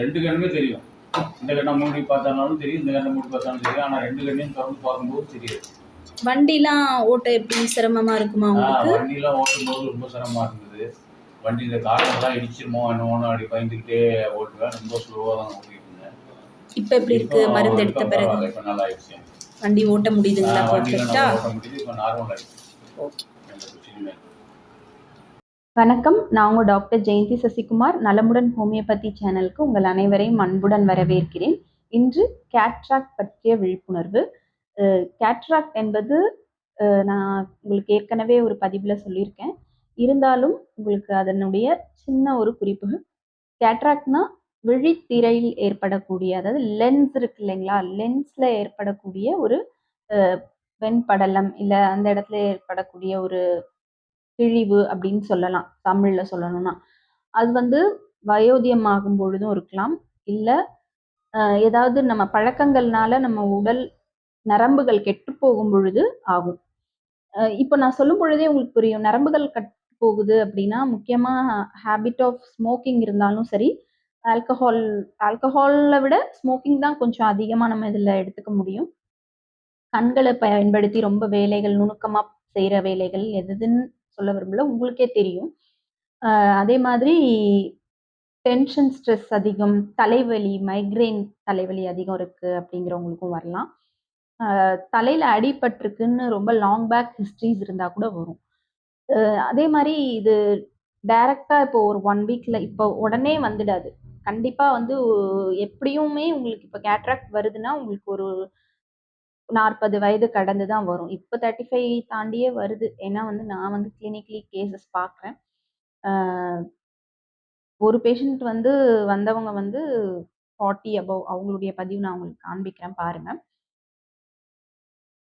ரெண்டு கண்ணுமே தெரியும். இந்த கண்ணை மூடி பார்த்தாலும் தெரியும் இந்த கண்ணை மூடி பார்த்தாலும் தெரியும். ஆனால் ரெண்டு கண்ணையும் திறந்து பார்க்கும்போது தெரியாது. வண்டிலாம் ஓட்ட எப்படி சிரமமா இருக்குமா உங்களுக்கு? வண்டிலாம் ஓட்டும்போது ரொம்ப சிரமமா இருந்தது. வண்டியில் காரணம்லாம் இடிச்சிருமோ என்னமோன்னு அப்படி பயந்துக்கிட்டே ஓட்டுவேன். ரொம்ப ஸ்லோவாக தான் ஓட்டிட்டு இருந்தேன். இப்ப எப்படி இருக்கு? மருந்து எடுத்த பிறகு? இப்போ நல்லா ஆயிடுச்சு வண்டி ஓட்ட முடியுதுங்களா? ஓட்ட முடியுது. இப்போ நார்மல் ஆயிடுச்சு. ஓகே. வணக்கம். நான் உங்கள் டாக்டர் ஜெயந்தி சசிகுமார். நலமுடன் ஹோமியோபதி சேனலுக்கு உங்கள் அனைவரையும் அன்புடன் வரவேற்கிறேன். இன்று கேட்ராக்ட் பற்றிய விழிப்புணர்வு. கேட்ராக்ட் என்பது நான் உங்களுக்கு ஏற்கனவே ஒரு பதிவில் சொல்லியிருக்கேன். இருந்தாலும் உங்களுக்கு அதனுடைய சின்ன ஒரு குறிப்புகள் கேட்ராக்ட்னா விழித்திரையில் ஏற்படக்கூடிய அதாவது லென்ஸ் இருக்கு இல்லைங்களா? லென்ஸில் ஏற்படக்கூடிய ஒரு வெண்படலம் இல்லை அந்த இடத்துல ஏற்படக்கூடிய ஒரு கிழிவு அப்படின்னு சொல்லலாம் தமிழ்ல சொல்லணும்னா. அது வந்து வயோதியம் ஆகும் பொழுதும் இருக்கலாம். இல்ல ஏதாவது நம்ம பழக்கங்கள்னால நம்ம உடல் நரம்புகள் கெட்டு போகும் பொழுது ஆகும். இப்போ நான் சொல்லும் பொழுதே உங்களுக்கு புரியும். நரம்புகள் கட் போகுது அப்படின்னா முக்கியமா ஹேபிட் ஆஃப் ஸ்மோக்கிங் இருந்தாலும் சரி ஆல்கஹால் ஆல்கஹாலை விட ஸ்மோக்கிங் தான் கொஞ்சம் அதிகமாக நம்ம இதில் எடுத்துக்க முடியும். கண்களை பயன்படுத்தி ரொம்ப வேலைகள் நுணுக்கமாக செய்கிற வேலைகள் எதுன்னு சொல்ல விரும்பல. உங்களுக்கே தெரியும். அதே மாதிரி டென்ஷன் ஸ்ட்ரெஸ் அதிகம் தலைவலி மைக்ரைன் தலைவலி அதிகம் இருக்கு அப்படிங்கிறவங்களுக்கும் வரலாம். தலையில் தலையில அடிபட்டிருக்குன்னு ரொம்ப லாங் பேக் ஹிஸ்ட்ரிஸ் இருந்தா கூட வரும். அதே மாதிரி இது டைரக்டா இப்போ ஒரு ஒன் வீக்ல இப்போ உடனே வந்துடாது. கண்டிப்பா வந்து எப்படியுமே உங்களுக்கு இப்போ கேட்ராக்ட் வருதுன்னா உங்களுக்கு ஒரு நாற்பது வயது கடந்து தான் வரும். இப்போ தேர்ட்டி ஃபைவ் தாண்டியே வருது. ஏன்னா வந்து நான் வந்து கிளினிக்லி கேசஸ் பார்க்குறேன் ஒரு பேஷண்ட் வந்து வந்தவங்க வந்து ஃபார்ட்டி அபவ் அவங்களுடைய பதிவு நான் உங்களுக்கு காண்பிக்கிறேன் பாருங்க.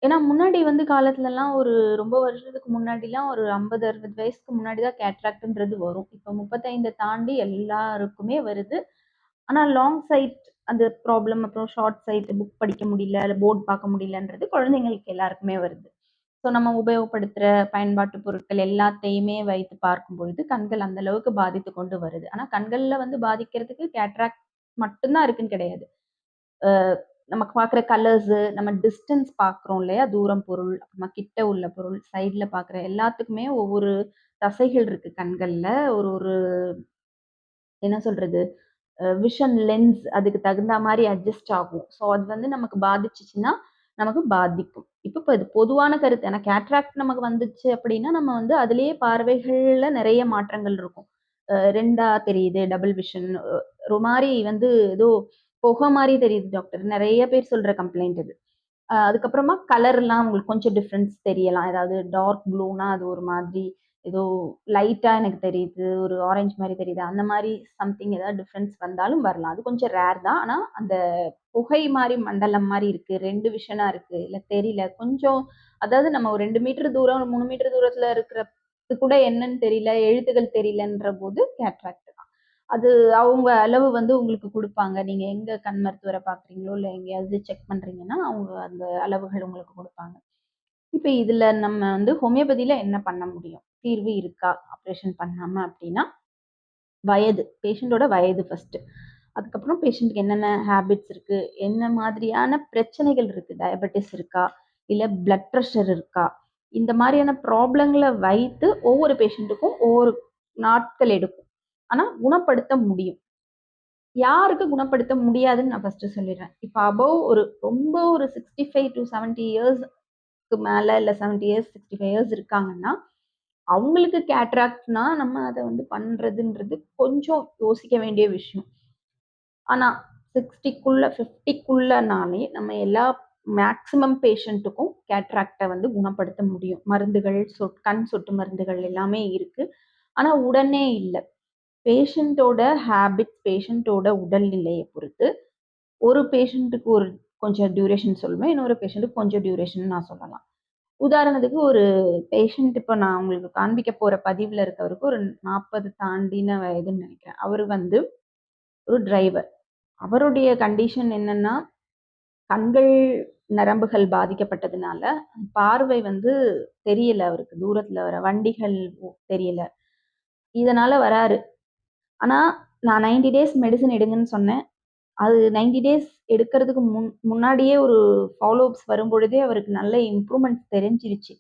ஏன்னா முன்னாடி வந்து காலத்துலலாம் ஒரு ரொம்ப வருஷத்துக்கு முன்னாடிலாம் ஒரு ஐம்பது அறுபது வயசுக்கு முன்னாடி தான் கேட்ராக்ட்ன்றது வரும். இப்போ முப்பத்தைந்து தாண்டி எல்லாருக்குமே வருது. ஆனால் லாங் சைட் அந்த ப்ராப்ளம் அப்புறம் ஷார்ட் சைட் புக் படிக்க முடியல இல்லை போர்ட் பார்க்க முடியலன்றது குழந்தைங்களுக்கு எல்லாருக்குமே வருது. ஸோ நம்ம உபயோகப்படுத்துகிற பயன்பாட்டு பொருட்கள் எல்லாத்தையுமே வைத்து பார்க்கும் பொழுது கண்கள் அந்த அளவுக்கு பாதித்து கொண்டு வருது. ஆனால் கண்களில் வந்து பாதிக்கிறதுக்கு கேட்ராக்ட் மட்டும்தான் இருக்குன்னு கிடையாது. நமக்கு பார்க்குற கலர்ஸு நம்ம டிஸ்டன்ஸ் பார்க்குறோம் இல்லையா? தூரம் பொருள் அப்புறமா கிட்ட உள்ள பொருள் சைடில் பார்க்குற எல்லாத்துக்குமே ஒவ்வொரு தசைகள் இருக்குது கண்களில். ஒரு ஒரு என்ன சொல்கிறது விஷன் லென்ஸ் அதுக்கு தகுந்த மாதிரி அட்ஜஸ்ட் ஆகும். ஸோ அது வந்து நமக்கு பாதிச்சிச்சுன்னா நமக்கு பாதிக்கும். இப்போ இப்போ இது பொதுவான கருத்து. ஏன்னா கேட்ராக்ட் நமக்கு வந்துச்சு அப்படின்னா நம்ம வந்து அதுலேயே பார்வைகளில் நிறைய மாற்றங்கள் இருக்கும். ரெண்டா தெரியுது டபுள் விஷன் ஒரு மாதிரி வந்து ஏதோ புகை மாதிரி தெரியுது டாக்டர் நிறைய பேர் சொல்ற கம்ப்ளைண்ட் இது. அதுக்கப்புறமா கலர்லாம் உங்களுக்கு கொஞ்சம் டிஃப்ரென்ஸ் தெரியலாம். ஏதாவது டார்க் ப்ளூனா அது ஒரு மாதிரி ஏதோ லைட்டாக எனக்கு தெரியுது ஒரு ஆரஞ்சு மாதிரி தெரியுது அந்த மாதிரி சம்திங் ஏதாவது டிஃப்ரென்ஸ் வந்தாலும் வரலாம். அது கொஞ்சம் ரேர் தான். ஆனால் அந்த புகை மாதிரி மண்டலம் மாதிரி இருக்குது ரெண்டு விஷனாக இருக்குது இல்லை தெரியல. கொஞ்சம் அதாவது நம்ம ஒரு ரெண்டு மீட்டர் தூரம் ஒரு மூணு மீட்டர் தூரத்தில் இருக்கிறது கூட என்னன்னு தெரியல எழுத்துக்கள் தெரியலன்ற போது கேட்ராக்ட் தான். அது அவங்க அளவு வந்து உங்களுக்கு கொடுப்பாங்க. நீங்கள் எங்கே கண் மருத்துவரை பார்க்குறீங்களோ இல்லை எங்கேயாவது செக் பண்ணுறீங்கன்னா அவங்க அந்த அளவுகள் உங்களுக்கு கொடுப்பாங்க. இப்போ இதில் நம்ம வந்து ஹோமியோபதியில் என்ன பண்ண முடியும்? தீர்வு இருக்கா? ஆப்ரேஷன் பண்ணாமல் அப்படின்னா வயது பேஷண்டோட வயது ஃபஸ்ட்டு அதுக்கப்புறம் பேஷண்ட்க்கு என்னென்ன ஹேபிட்ஸ் இருக்குது என்ன மாதிரியான பிரச்சனைகள் இருக்குது டயபெட்டிஸ் இருக்கா? இல்லை பிளட் ப்ரெஷர் இருக்கா? இந்த மாதிரியான ப்ராப்ளங்களை வைத்து ஒவ்வொரு பேஷண்ட்டுக்கும் ஒவ்வொரு நாட்கள் எடுக்கும். ஆனால் குணப்படுத்த முடியும். யாருக்கு குணப்படுத்த முடியாதுன்னு நான் ஃபஸ்ட்டு சொல்லிடுறேன். இப்போ அபவ் ஒரு ரொம்ப ஒரு சிக்ஸ்டி ஃபைவ் டு செவன்ட்டி இயர்ஸ்க்கு மேலே இல்லை seventy years sixty five years இருக்காங்கன்னா அவங்களுக்கு கேட்ராக்ட்னா நம்ம அதை வந்து பண்றதுன்றது கொஞ்சம் யோசிக்க வேண்டிய விஷயம். ஆனா சிக்ஸ்டிக்குள்ள ஃபிஃப்டிக்குள்ளனாலே நம்ம எல்லா மேக்சிமம் பேஷண்ட்டுக்கும் கேட்ராக்டை வந்து குணப்படுத்த முடியும். மருந்துகள் சொட் கண் சொட்டு மருந்துகள் எல்லாமே இருக்கு. ஆனா உடனே இல்லை. பேஷண்ட்டோட ஹேபிட்ஸ் பேஷண்ட்டோட உடல்நிலையை பொறுத்து ஒரு பேஷண்ட்டுக்கு ஒரு கொஞ்சம் டியூரேஷன் சொல்லுவேன் இன்னொரு பேஷண்ட்டுக்கு கொஞ்சம் டியூரேஷன் நான் சொல்லலாம். உதாரணத்துக்கு ஒரு பேஷண்ட் இப்போ நான் உங்களுக்கு காண்பிக்க போகிற பதிவில் இருக்கவருக்கு ஒரு நாற்பது தாண்டின வயதுன்னு நினைக்கிறேன். அவர் வந்து ஒரு டிரைவர் அவருடைய கண்டிஷன் என்னன்னா கண்கள் நரம்புகள் பாதிக்கப்பட்டதுனால பார்வை வந்து தெரியல அவருக்கு. தூரத்தில் வர வண்டிகள் தெரியல. இதனால வராரு. ஆனால் நான் 90 டேஸ் மெடிசன் எடுங்கன்னு சொன்னேன். அது 90 டேஸ் எடுக்கிறதுக்கு முன் முன்னாடியே ஒரு ஃபாலோஅப்ஸ் வரும்பொழுதே அவருக்கு நல்ல இம்ப்ரூவ்மெண்ட்ஸ் தெரிஞ்சிருச்சு.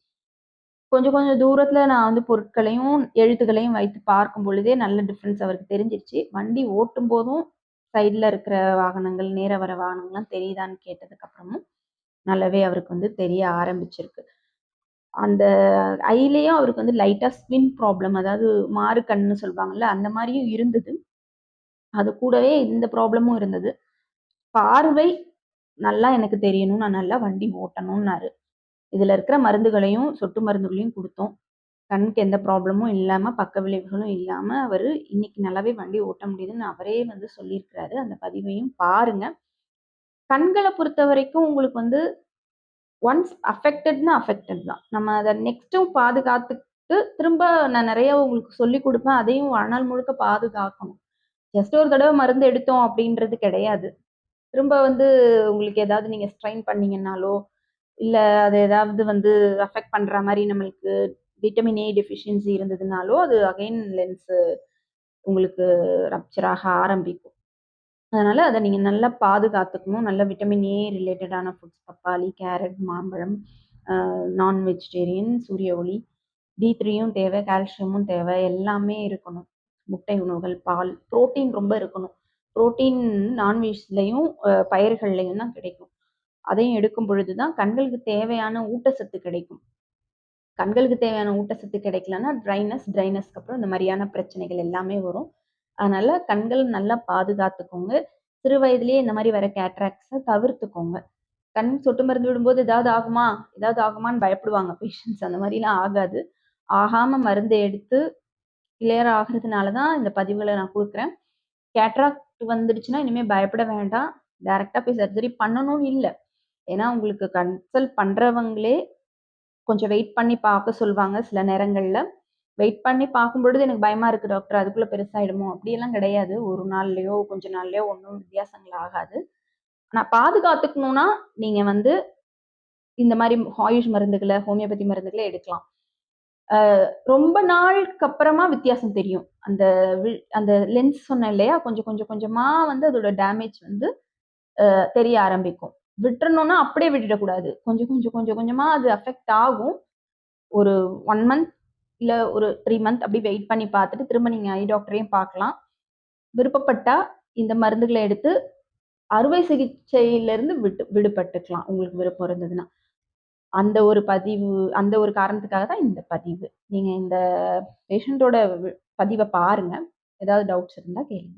கொஞ்சம் கொஞ்சம் தூரத்தில் நான் வந்து பொருட்களையும், எழுத்துக்களையும் வைத்து பார்க்கும் பொழுதே நல்ல டிஃப்ரென்ஸ் அவருக்கு தெரிஞ்சிருச்சு. வண்டி ஓட்டும் போதும் சைடில் இருக்கிற வாகனங்கள், நேர வர வாகனங்கள்லாம் தெரியுதான்னு கேட்டதுக்கு அப்புறமும், நல்லாவே அவருக்கு வந்து தெரிய ஆரம்பிச்சிருக்கு. அந்த ஐலேயும் அவருக்கு வந்து லைட்டாக ஸ்பின் ப்ராப்ளம் அதாவது மாறு கண்ணுன்னு சொல்லுவாங்கல்ல அந்த மாதிரியும் இருந்தது. அது கூடவே இந்த ப்ராப்ளமும் இருந்தது. பார்வை நல்லா எனக்கு தெரியணும். நான் நல்லா வண்டி ஓட்டணும்னாரு. இதில் இருக்கிற மருந்துகளையும், சொட்டு மருந்துகளையும் கொடுத்தோம் கண்ணுக்கு எந்த ப்ராப்ளமும் இல்லாமல் பக்க விளைவுகளும் இல்லாமல் அவர் இன்னைக்கு நல்லாவே வண்டி ஓட்ட முடியுதுன்னு அவரே வந்து சொல்லியிருக்கிறாரு. அந்த பதிவையும் பாருங்க. கண்களை பொறுத்த வரைக்கும் உங்களுக்கு வந்து ஒன்ஸ் அஃபெக்டட்னா அஃபெக்டட் தான். நம்ம அதை நெக்ஸ்ட்டும் பாதுகாத்துட்டு திரும்ப நான் நிறைய உங்களுக்கு சொல்லிக் கொடுப்பேன் அதையும் வாழ்நாள் முழுக்க பாதுகாக்கணும். ஜஸ்ட் ஒரு தடவை மருந்து எடுத்தோம் அப்படின்றது கிடையாது. திரும்ப வந்து உங்களுக்கு ஏதாவது நீங்கள் ஸ்ட்ரெயின் பண்ணீங்கன்னாலோ, இல்லை அது ஏதாவது வந்து அஃபெக்ட் பண்ணுற மாதிரி நம்மளுக்கு விட்டமின் ஏ டெஃபிஷியன்சி இருந்ததுனாலோ, அது அகைன் லென்ஸு உங்களுக்கு ரப்சர் ஆக ஆரம்பிக்கும். அதனால் அதை நீங்கள் நல்லா பாதுகாத்துக்கணும். நல்ல விட்டமின் ஏ ரிலேட்டடான ஃபுட்ஸ் பப்பாளி, கேரட், மாம்பழம், நான் வெஜிடேரியன், சூரிய ஒளி, டி3யும் தேவை, கால்சியமும் தேவை. எல்லாமே இருக்கணும். முட்டை உணவுகள், பால், புரோட்டீன் ரொம்ப இருக்கணும். புரோட்டீன் நான்வெஜ்லையும் பயிர்கள்லையும் தான் கிடைக்கும். அதையும் எடுக்கும் பொழுது தான் கண்களுக்கு தேவையான ஊட்டச்சத்து கிடைக்கும். கண்களுக்கு தேவையான ஊட்டச்சத்து கிடைக்கலன்னா ட்ரைனஸ், ட்ரைனஸ்க்கு அப்புறம் இந்த மாதிரியான பிரச்சனைகள் எல்லாமே வரும். அதனால கண்கள் நல்லா பாதுகாத்துக்கோங்க. சிறு வயதிலேயே இந்த மாதிரி வர கேட்ராக்ஸை தவிர்த்துக்கோங்க. கண் சொட்டு மருந்து விடும்போது ஏதாவது ஆகுமா? ஏதாவது ஆகுமான்னு பயப்படுவாங்க பேஷண்ட்ஸ். அந்த மாதிரிலாம் ஆகாது. ஆகாம மருந்து எடுத்து கிளியர் ஆகுறதுனால தான் இந்த பதிவுகளை நான் கொடுக்குறேன் கேட்ராக்ட் வந்துடுச்சுன்னா இனிமேல் பயப்பட வேண்டாம். டைரக்ட்டா போய் சர்ஜரி பண்ணணும்னு இல்லை ஏன்னா உங்களுக்கு கன்சல்ட் பண்ணுறவங்களே கொஞ்சம் வெயிட் பண்ணி பார்க்க சொல்லுவாங்க சில நேரங்களில் வெயிட் பண்ணி பார்க்கும்பொழுது எனக்கு பயமாக இருக்குது டாக்டர். அதுக்குள்ளே பெருசாயிடுமோ? அப்படியெல்லாம் கிடையாது. ஒரு நாள்லையோ கொஞ்ச நாள்லையோ ஒன்றும் வித்தியாசங்கள் ஆகாது. ஆனால் பாதுகாத்துக்கணும்னா, நீங்கள் வந்து இந்த மாதிரி ஆயுஷ் மருந்துகளை ஹோமியோபதி மருந்துகளை எடுக்கலாம். ரொம்ப நாளுக்கு அப்புறமா வித்தியாசம் தெரியும். அந்த அந்த லென்ஸ் சொன்னேன் இல்லையா? கொஞ்சம் கொஞ்சம் கொஞ்சமா வந்து அதோட டேமேஜ் வந்து தெரிய ஆரம்பிக்கும். விட்டுறணும்னா அப்படியே விட்டுடக்கூடாது. கொஞ்சம் கொஞ்சம் கொஞ்சம் கொஞ்சமா அது அஃபெக்ட் ஆகும். ஒரு ஒன் மந்த் இல்ல ஒரு த்ரீ மந்த் அப்படி வெயிட் பண்ணி பார்த்துட்டு, திரும்ப நீங்க ஐ டாக்டரையும் பார்க்கலாம். விருப்பப்பட்டா இந்த மருந்துகளை எடுத்து அறுவை சிகிச்சையிலிருந்து விட்டு விடுபட்டுக்கலாம். உங்களுக்கு விருப்பம் இருந்ததுன்னா. அந்த ஒரு பதிவு அந்த ஒரு காரணத்துக்காக தான் இந்த பதிவு. நீங்கள் இந்த பேஷண்ட்டோட பதிவை பாருங்கள் ஏதாவது டவுட்ஸ் இருந்தால் கேளுங்க.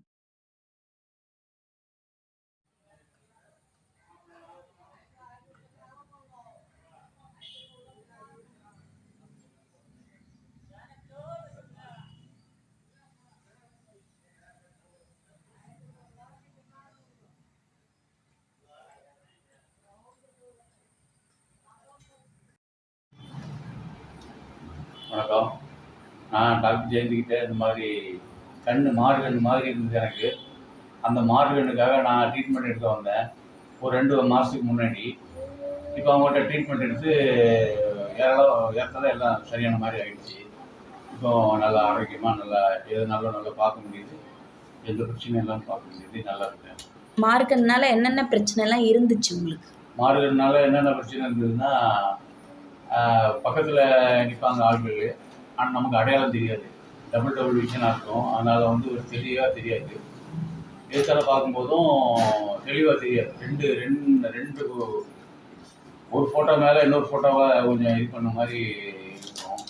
வணக்கம். நான் டாக்டர் ஜெயந்திகிட்ட இந்த மாதிரி கண்ணு மாறுகண் மாதிரி இருந்தது எனக்கு. அந்த மாறுகண்ணுக்காக நான் ட்ரீட்மெண்ட் எடுக்க வந்தேன். ஒரு 2 மாசத்துக்கு முன்னாடி. இப்போ அவங்ககிட்ட ட்ரீட்மெண்ட் எடுத்து ஏறளவு ஏறத்தாழ எல்லாம் சரியான மாரி ஆயிடுச்சு. இப்போ நல்லா ஆரோக்கியமா நல்லா எதுனாலும் நல்லா பார்க்க முடியுது. எந்த பிரச்சனையும் இல்லாம பார்க்க முடியுது. நல்லா இருக்கேன். மார்க்கனால என்னென்ன பிரச்சனைலாம் இருந்துச்சு உங்களுக்கு? மாறுகண்னால என்னென்ன பிரச்சனை இருந்ததுன்னா, பக்கத்துல நிப்பாங்க ஆட்களு. ஆனால் நமக்கு அடையாளம் தெரியாது. டபுள் டபுள் விஷனாக இருக்கும். அதனால் வந்து ஒரு தெளிவாக தெரியாது. எதுத்தால பார்க்கும்போதும் தெளிவாக தெரியாது. 2 2 2 ஒரு ஃபோட்டோ மேலே இன்னொரு ஃபோட்டோவாக கொஞ்சம் இது பண்ண மாதிரி இருக்கும்.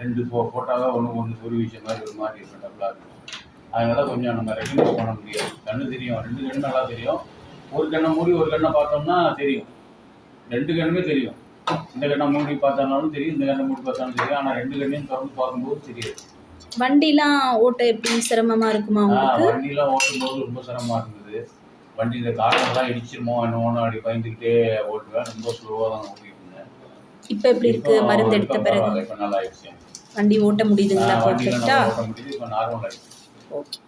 ரெண்டு ஃபோ ஃபோட்டோவாக ஒன்று ஒன்று ஒரு விஷயம் மாதிரி ஒரு மாதிரி இருக்கும். டபுளாக இருக்கும். அதனால கொஞ்சம் நம்ம ரெக்கமெண்ட் பண்ண முடியாது. கண்ணு தெரியும். ரெண்டு கண்ணு நல்லா தெரியும். ஒரு கண்ணை மூடி ஒரு கண்ணை பார்த்தோம்னா தெரியும். ரெண்டு கண்ணுமே தெரியும். இந்த கண்ண மூடி பார்த்தாலும் தெரியும். இந்த கண்ண மூடி பார்த்தாலும் தெரியும். ஆனா 2 கண்ணையும் தொறந்து பார்க்கும்போது தெரியாது. வண்டிலாம் ஓட்ட எப்படி சிரமமா இருக்குமா உங்களுக்கு? வண்டிலாம் ஓட்டும்போது ரொம்ப சிரமமா இருந்தது. வண்டியில காரணம்லாம் இடிச்சிருமோ என்னமோன்னு அப்படி பயந்துக்கிட்டே ஓட்டுவேன். ரொம்ப ஸ்லோவா தான் ஓட்டிட்டு இருந்தேன். இப்ப எப்படி இருக்கு மருந்து எடுத்த பிறகு? இப்போ நல்லா ஆயிடுச்சு. வண்டி ஓட்ட முடியுதுங்களா பெர்ஃபெக்ட்டா? ஓட்ட முடியுது. இப்போ நார்மல் ஆயிடுச்சு. ஓகே.